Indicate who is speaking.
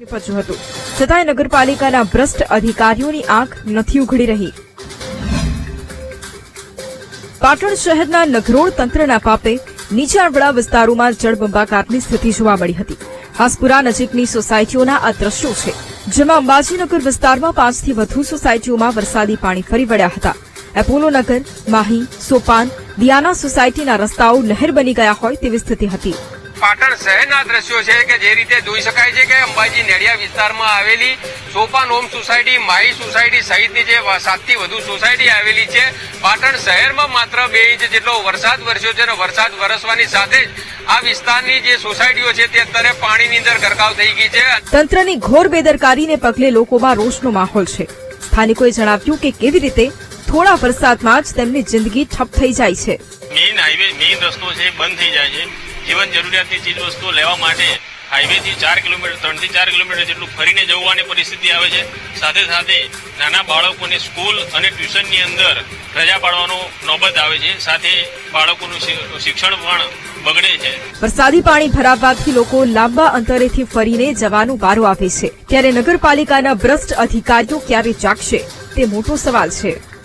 Speaker 1: નીપજ્યું હતું. છતાંય નગરપાલિકાના ભ્રષ્ટ અધિકારીઓની આંખ નથી ઉઘડી રહી. પાટણ શહેરના નગરોળ તંત્રના પાપે નીચાણવાળા વિસ્તારોમાં જળબંબાકારની સ્થિતિ જોવા મળી હતી. હાસપુરા નજીકની સોસાયટીઓના આ દ્રશ્યો છે, જેમાં અંબાજીનગર વિસ્તારમાં પાંચથી વધુ સોસાયટીઓમાં વરસાદી પાણી ફરી વળ્યા હતા. એપોલો નગર, માહી, સોપાન, દિયાના સોસાયટીના રસ્તાઓ નહેર બની ગયા હોય તેવી સ્થિતિ હતી.
Speaker 2: પાટણ શહેરના દ્રશ્યો છે કે જે રીતે જોઈ શકાય છે કે અંબાજી નેડિયા વિસ્તારમાં આવેલી સોપાન હોમ સોસાયટી માઈ સોસાયટી સહિતની જે સાતથી વધુ સોસાયટી આવેલી છે. પાટણ શહેરમાં માત્ર બે ઇંચ જેટલો વરસાદ વરસ્યો છે અને વરસાદ વરસવાની સાથે જ આ વિસ્તારની જે સોસાયટીઓ છે તે અત્યારે પાણીની અંદર ગરકાવ થઈ ગઈ છે.
Speaker 1: તંત્રની ઘોર બેદરકારીને પગલે લોકોમાં રોષનો માહોલ છે. સ્થાનિકોએ જણાવ્યું કે કેવી રીતે થોડા વરસાદમાં જ તેમની જિંદગી ઠપ થઈ જાય છે.
Speaker 3: મેઇન હાઈવે મેઇન રસ્તો છે બંધ થઈ જાય છે. જીવન જરૂરિયાતની ચીજ વસ્તુઓ લેવા માટે હાઈવે થી ચાર કિલોમીટર ત્રણથી ચાર કિલોમીટર જેટલું ફરીને જવાની પરિસ્થિતિ આવે છે. સાથે સાથે નાના બાળકોને સ્કૂલ અને ટ્યુશનની અંદર રજા પાડવાનો નોબત આવે છે. સાથે બાળકોનું શિક્ષણ પણ બગડે છે.
Speaker 1: વરસાદી પાણી ભરાવવાથી લોકો લાંબા અંતરેથી ફરીને જવાનું વારો આવે છે. ત્યારે નગરપાલિકાના ભ્રષ્ટ અધિકારીઓ ક્યારે જાગશે? તે મોટો સવાલ છે.